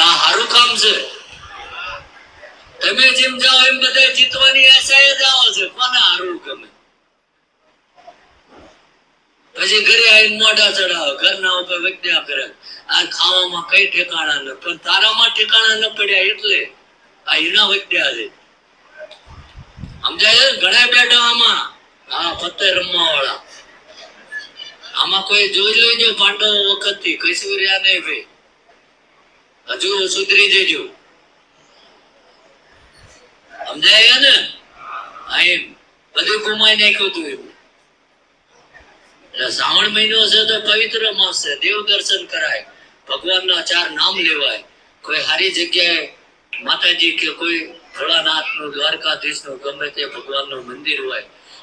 આ સારું કામ છે. તમે જેમ જાઓ એમ બધા જીતવાની આશાએ જાઓ છે. કોને સારું ગમે? પછી ઘરે આવીને મોઢા ચડાવ ઘરના ઉપર વિજ્ઞા કરે. આ ખાવામાં કઈ ઠેકાણા ન પણ તારામાં ઠેકાણા ન પડ્યા એટલે આ એના વિજ્ઞા છે. સમજાય? ઘણા બેઠા આમાં. હા પત્તે રમવા વાળા આમાં કોઈ જોઈ લેજો, પાંડવ વખતથી કશું રહ્યા નહીં ભાઈ. હજુ સુધરી જજો. સમજાય ને? હા, એમ. બધું ગુમાઈ નાખ્યું હતું એવું એટલે શ્રાવણ મહિનો છે તો પવિત્ર માસ છે દેવ દર્શન કરાય. ભગવાનના ચાર નામ લેવાય. કોઈ સારી જગ્યાએ માતાજી કે કોઈ ભોળાનાથનું દ્વારકાધીશનું ગમે તે ભગવાનનું મંદિર હોય,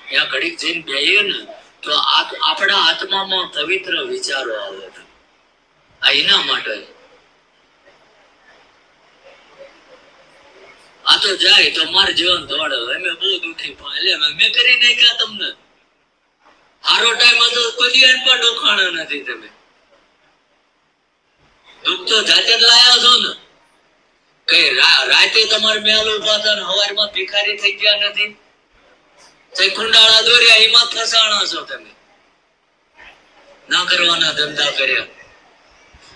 ત્યાં ઘડીક જઈને બેહીએ ને, તો આપણા આત્મામાં પવિત્ર વિચારો આવે છે. આ એના માટે. આ તો જાય, તો માર જીવન દોડે અમે બહુ દુખી પણ. એટલે મેં કરી નાખ્યા તમને. હારો ટાઈમ હતો, કોઈ એમ પણ ડોખાણા નથી તમે. દુઃખ તો જાતે જ લાયા છો ને. કઈ રાતે તમારે મેલ ઊભા હતા ને હવારમાં ભિખારી થઈ ગયા નથી? તે ખુંડાળા દોર્યા, એમાં ફસાણા છો તમે. ના કરવાના ધંધા કર્યા.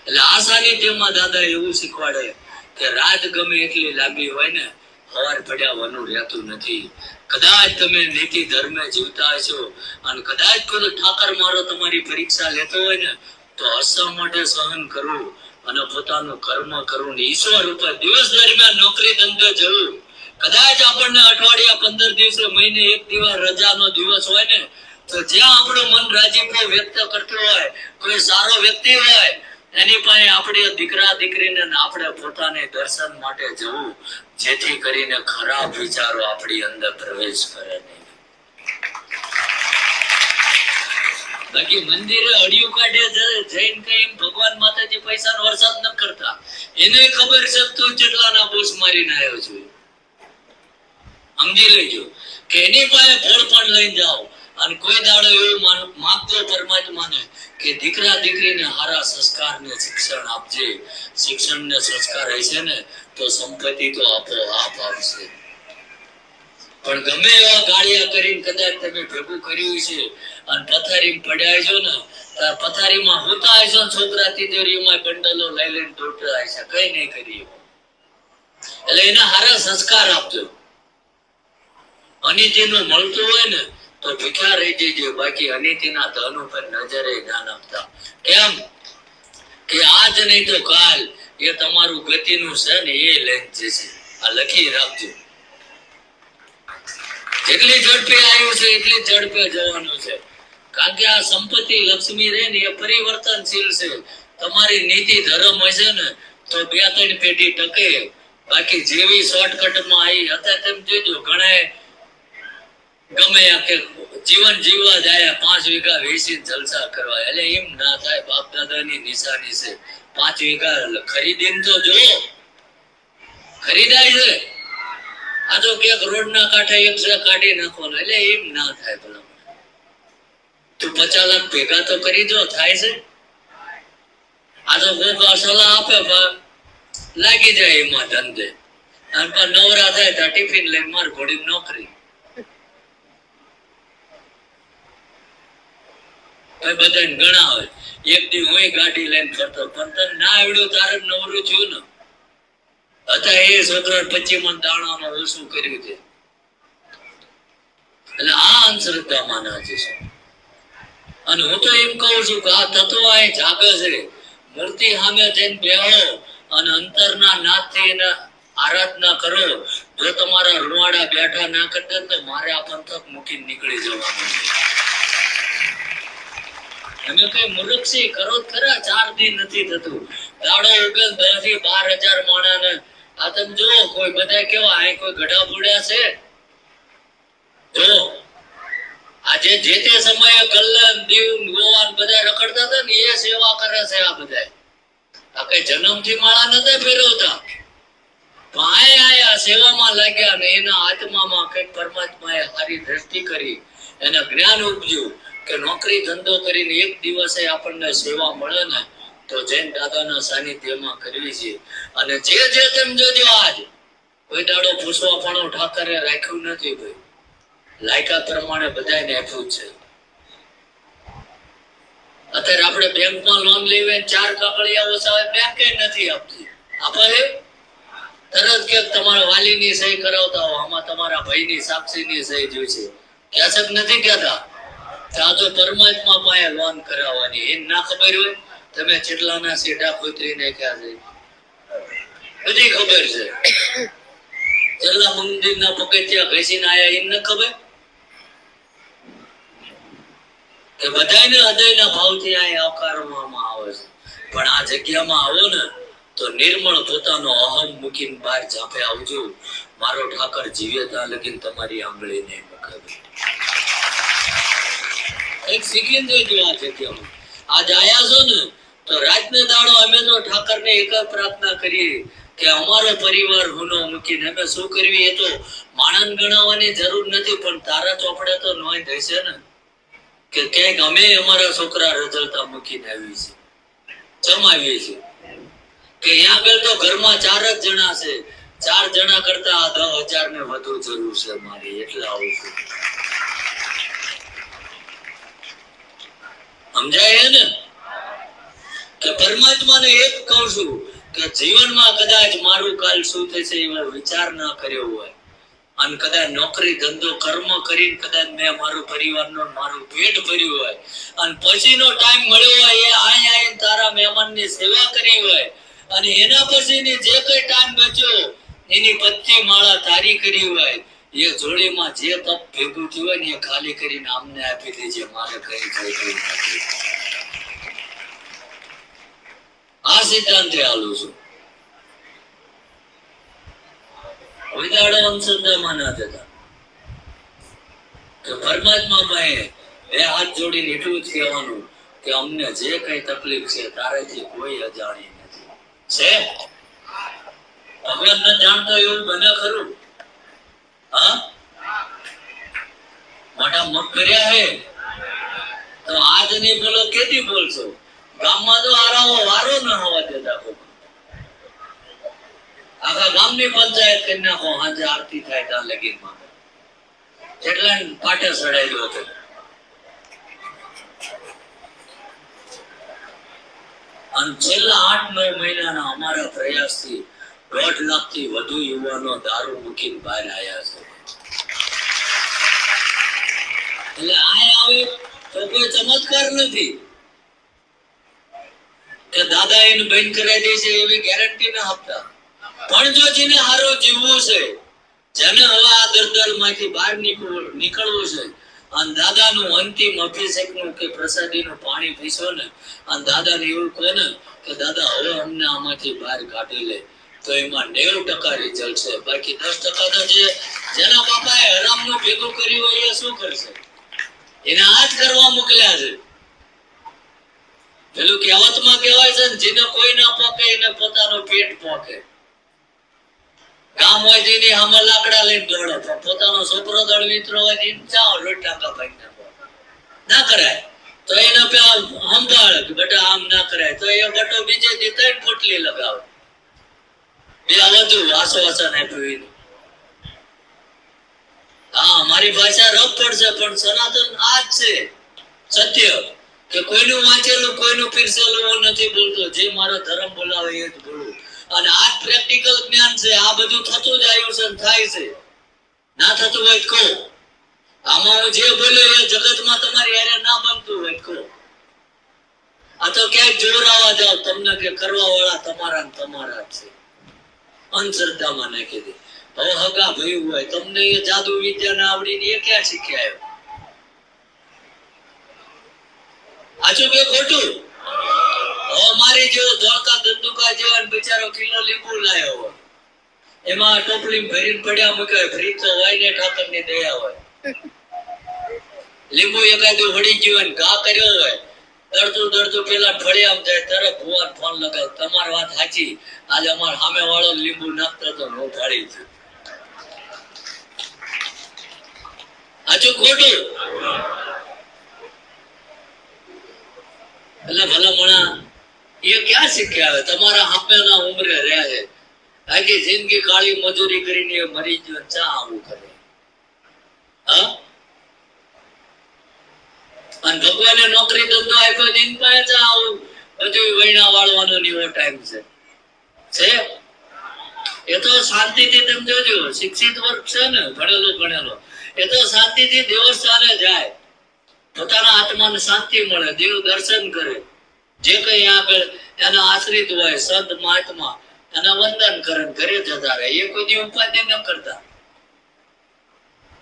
એટલે આ ટીમમાં દાદા એવું શીખવાડે. કે રાત ગમે એટલી લાંબી હોય ને, હવાર પડ્યાવાનું રહેતું નથી. કદાચ તમે નીતિ ધર્મે જીવતા છો અને કદાચ કોઈ ઠાકર મારો તમારી પરીક્ષા લેતો હોય ને, તો હસવા માટે સહન કરવું અને પોતાનું કર્મ કરવું ને ઈશ્વર ઉપર દિવસ દરમિયાન નોકરી ધંધે જવું કદાચ આપણને અઠવાડિયા પંદર દિવસે મહિને એક દિવસ રજાનો દિવસ હોય ને, તો જ્યાં આપણું મન રાજીપો વ્યક્ત કરતું હોય, કોઈ સારો વ્યક્તિ હોય એની પાસે આપણે દીકરા, દીકરીને આપણે પોતાને દર્શન માટે જવું, જેથી કરીને ખરાબ વિચારો આપણી અંદર પ્રવેશ કરે નહીં. બાકી મંદિરે અડિયું કાઢે જૈન કઈ ભગવાન માતાજી પૈસાનો વરસાદ ન કરતા. એને ખબર છે તું જેટલાના બોસ મારીને આવ્યો છું. સમજી લેજો કે એની પાસે ભોળ પણ લઈને જાઓ. અને કોઈ દાડો એવું માગતો પરમાત્માને કે દીકરા દીકરીને હારા સંસ્કાર ને શિક્ષણ આપજે. શિક્ષણ ને સંસ્કાર હશે ને, તો સંપત્તિ તો આપોઆપ આવશે. પણ ગમે એવા ગાળિયા કરીને કદાચ તમે ભેગું કર્યું છે અને પથારી પડ્યા છો ને તાર પથારીમાં હોતા હશો છોકરા તિજોરીમાં બંડલો લઈ લઈને દોડતા હશે. કઈ નહીં કરી એટલે એના હારા સંસ્કાર આપજો. અને અનિતિનું મળતું હોય ને તો ભીખ્યા રહી જજો બાકી અનિતિના ધન ઉપર નજરે ધ્યાન આપતા કેમ? કે આજ નહીં તો કાલ એ તમારું ગતિનું છે ને એ લઈને જશે. આ લખી રાખજો. જેટલી ઝડપે આવ્યું છે, એટલી ઝડપે જવાનું છે. કારણ કે આ સંપત્તિ લક્ષ્મી રે ને એ પરિવર્તનશીલ છે. તમારી નીતિ ધર્મ હશે ને, તો બે ત્રણ પેઢી ટકે. બાકી જેવી શોર્ટકટમાં આવી, અત્યારે તેમ જોજો ઘણા ગમે કે જીવન જીવવા જાય, પાંચ વીઘા વેચી જલસા કરવા. એટલે એમ ના થાય બાપ દાદાની નિશાની છે. પાંચ વીઘા ખરીદીને તો જો ખરીદાય છે. આ તો ક્યાંક રોડ ના કાંઠે એક કાઢી નાખવાનો. એટલે એમ ના થાય ભલા. તું પચાસ લાખ ભેગા તો કરી દો, થાય છે. આ તો કોક સલાહ આપે લાગી જાય એમાં ધંધે. અને નવરા થાય, તો ટિફિન લઈને માર ઘોડી નોકરી. એ બધાને ગણાવે એક દી હું ગાડી લઈને ફરતો. પણ તને ના આવડ્યું તારે નવરું છું ને. હતા એ છોકરા પચી મન દાણાનો ઓછું કર્યું છે. એટલે આ અંધશ્રદ્ધામાં ના છે અને હું તો એમ કહું છું કે આ તત્વ અહીં જાગે છે. મૂર્તિ સામે જઈને બેહો અને અંતરના નાથથી એના આરાધના કરો. જો તમારા રૂવાડા બેઠા ના કરતા તો મારે આ પંથક મૂકીને નીકળી જવાનું છે. અમે કઈ મૂર્ખસી કરો ખરા, ચાર દિન નથી થતું. દાડો ઉગલ દસ બાર હજાર માણાને. આ તમે જુઓ, કોઈ બધા કેવા, અહીં કોઈ ગઢા બુડ્યા છે? જો આજે જે તે સમયે કલ્યાણ, દીવ ગોવાન બધા રખડતા હતા ને, એ સેવા કરે છે આ બધા આ કઈ જન્મથી માળા નતા ફેરવતા ભાઈ આયા, સેવામાં લાગ્યા ને એના આત્મામાં કંઈક પરમાત્માએ સારી દ્રષ્ટિ કરી. એને જ્ઞાન ઉપજ્યું. કે નોકરી ધંધો કરીને એક દિવસે આપણને સેવા મળે ને, તો જૈન દાદાના સાનિધ્યમાં કરવી છે. અને જે જે તેમ જોજો આજ, કોઈ દાડો પૂછવા પણ ઠાકરે રાખ્યું નથી ભાઈ લાયકા પ્રમાણે બધાને આપ્યું છે. અત્યારે આપણે બેંકમાં લોન લેવી ચાર કાકડિયા ઓછા બેંકે નથી આપતી. આપે? તરત કે તમારા વાલીની સહી કરાવતા હો, આમાં તમારા ભાઈની સાક્ષીની સહી જોઈશે ક્યાં નથી કહેતા? ત્યાં તો પરમાત્મા પાસે લોન કરાવવાની. એ ના ખબર હોય? તમે ચેટલાના સીધા ખોતરી નાખ્યા છે. બધી ખબર છે. ચેટલા મંદિરના પગથિયા ઘસીને આયા એ ન ખબર? કે બધાને હૃદયના ભાવથી અહીં આવકારવામાં આવે છે. પણ આ જગ્યામાં આવો ને, તો નિર્મળ પોતાનો અહમ મૂકીને બહાર જાપે આવજો. મારો ઠાકર જીવે ત્યાં લગીને તમારી આંગળી નહીં એક શીખીને જોજો છે જગ્યામાં આજ આયા છો ને, તો રાતને દાડો અમે તો ઠાકરને એક પ્રાર્થના કરીએ કે અમારો પરિવાર હુનો મૂકીને અમે શું કરવી એ તો માણસ ગણાવવાની જરૂર નથી, પણ તારા ચોપડે તો નોંધ હશે ને, કે ક્યાંક અમે અમારા છોકરા રજળતા મૂકીને આવી છે જમાવીએ છીએ. કે અહીંયા આગળ તો ઘરમાં ચાર જ જણા છે. ચાર જણા કરતા દસ હજાર ને વધુ જરૂર છે મારી, એટલે આવું છું. સમજાય ને? કે પરમાત્માને એક કહું છું કે જીવનમાં કદાચ મારું કાલ શું થશે એવો વિચાર ના કર્યો હોય. અને કદાચ નોકરી, ધંધો, કર્મ કરીને કદાચ મેં મારું પરિવારનો મારું પેટ ભર્યું હોય. અને પછીનો ટાઈમ મળ્યો હોય એ આય આય તારા મહેમાનની સેવા કરી હોય. અને એના પછીની જે કઈ ટાઈમ બચ્યો, એની પત્તી, માળા તારી કરી હોય. એ જોડીમાં જે તપ ભેગું થયું હોય ને એ ખાલી કરીને અમને આપી દેજે, મારે કઈ જોઈતું નથી. આ સિદ્ધાંતે હાલું છું. વિદાડો અંશમાં ના થતા કે પરમાત્મા પાસે બે હાથ જોડીને એટલું જ કહેવાનું કે અમને જે કઈ તકલીફ છે તારેથી કોઈ અજાણી નથી. છે? તમે અમને જાણતો એવું બને ખરું? હા? મોટા મગ કર્યા હે? તો આજ નહીં બોલો કેથી બોલશો? ગામમાં તો આરામો વારો ન હોવા દેતા આખા ગામની પંચાયત કરી નાખો આજે આરતી થાય ત્યાં લગીનમાં એટલા પાટે સડાયેલો હતો અને છેલ્લા આઠ નવ મહિનાના અમારા પ્રયાસથી દોઢ લાખથી વધુ યુવાનો દારૂ મૂકીને બહાર આવ્યા છે. એટલે આ આવે તો દાદા એને બંધ કરાવી દેશે એવી ગેરંટી ના આપતા. પણ જો જેને હારો જીવવું છે, જેને હવે આ દરદલમાંથી બહાર નીકળવું છે, અને દાદાનું અંતિમ અભિષેકનું કે પ્રસાદીનું પાણી પીશો ને, અને દાદાને એવું કહે ને કે દાદા, હવે અમને આમાંથી બહાર કાઢી લે. તો એમાં નેવું ટકા રિઝલ્ટ છે. બાકી દસ ટકા તો જે, જેના બાપાએ હરામનું ભેગું કર્યું હોય એ શું કરશે? એને આ કરવા મોકલ્યા છે. પેલું કહેવતમાં કહેવાય છે જેને કોઈ ના પોકે, એને પોતાનો પેટ પોકે. ગામ હોય જેની આમાં લાકડા લઈને દોડે પોતાનો છોકરો દળ મિત્રો હોય એને ચાઓ લોટ ટાંકા ભાઈ ના કરાય. તો એને પેલા હંભાળ કે બેટા, આમ ના કરાય. તો એ બટો બીજે ત્રણ પોટલી લગાવે. બે વધુ આશ્વાસન ને એને. હા, મારી ભાષા રફ પડશે પણ સનાતન આ જ છે. સત્ય કે કોઈનું વાંચેલું, કોઈનું પીરસેલું હું નથી બોલતો. જે મારો ધર્મ બોલાવે એ જ બોલું. અને આ પ્રેક્ટિકલ જ્ઞાન છે. આ બધું થતું જ આવ્યું થાય છે. ના થતું હોય કહો. આમાં હું જે બોલ્યો એ જગતમાં તમારી હારે ના બનતું હોય કહો. આ તો ક્યાંક જોરાવા જાવ તમને કે કરવા વાળા તમારા તમારા જ છે. અંધશ્રદ્ધામાં નાખી દે. હવે હગા ભયું હોય. તમને એ જાદુ વિદ્યા ના આવડી એ ક્યાં શીખ્યા આવ્યો સાચું કે ખોટું? અમારી જેવો ધોળકા ધંધુકા જેવા બિચારો કિલો લીંબુ લાયો હોય. એમાં ટોપલી ભરીને પડ્યા મૂકે ફ્રી તો હોય ને ઠાકરની દયા હોય. લીંબુ એકાદું વળી ગયું ઘા કર્યો હોય. દડતું દરતું પેલા ફળિયામ જાય, તરત ભુવાન ફોન લગાવ. તમારી વાત સાચી. આજે અમાર સામે વાળો લીંબુ નાખતો તો હું ફાડી છું. સાચું ખોટું એટલે ભલા મણા, એ ક્યાં શીખ્યા હવે તમારા હાપેના ઉમરે રહ્યા છે. આખી જિંદગી કાળી મજૂરી કરીને મરી ગયો, ચા આવું કરે. હા? અને ભગવાને નોકરી ધંધો આપ્યો ને એની પાસે ચા આવું. હજુ વૈણા વાળવાનો એવો ટાઈમ છે. છે? એ તો શાંતિથી તમે જોજો, શિક્ષિત વર્ગ છે ને, ભણેલો ભણેલો. એ તો શાંતિથી દેવસ્થાને જાય. પોતાના આત્માને શાંતિ મળે, દેવ દર્શન કરે. જે કઈ આગળ એના આશ્રિત હોય સંત મહાત્મા, એના વંદન કરે, ઘરે જતા રહે. એ કોઈ ઉપાધિ ન કરતા.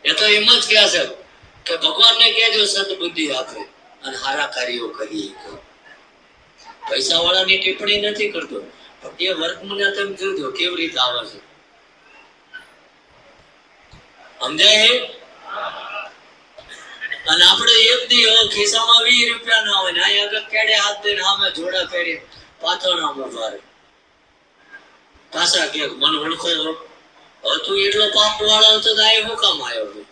એ તો એમ જ કહે છે કે ભગવાનને કહેજો, સદબુદ્ધિ આપે અને સારા કાર્યો કરીએ. પૈસા વાળાની ટિપ્પણી નથી કરતો. પણ એ વર્ગમને તમે જોજો કેવી રીતે આવે છે. સમજાય? અને આપણે એક દી ખિસ્સામાં વીસ રૂપિયા ના હોય અહીં આગળ કેડે હાથ દઈને સામે જોડા કરી પાથરણા મુકારે પાછા કે મને ઓળખો તું એટલો પાપ વાળો હતો તો આ હું કામ આવ્યો છું?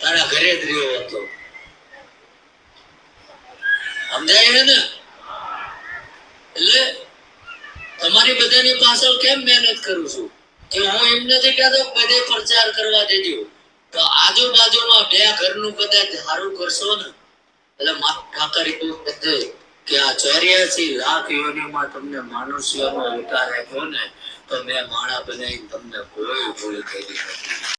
તારા ઘરે જ રહ્યો હતો. સમજાય છે ને? એટલે તમારી બધાની પાછળ કેમ મહેનત કરું છું? કે હું એમ નથી કહેતો બધે પ્રચાર કરવા દેજો. તો આજુબાજુમાં બે ઘરનું કદાચ સારું કરશો ને? એટલે મારું ઠાકર એવું કહે કે આ ચોર્યાસી લાખ યોનીમાં તમને માનુષ્યનો અવતાર આપ્યો ને, તો મેં માણા બનાવી તમને કોઈ ભૂલ કરી નથી.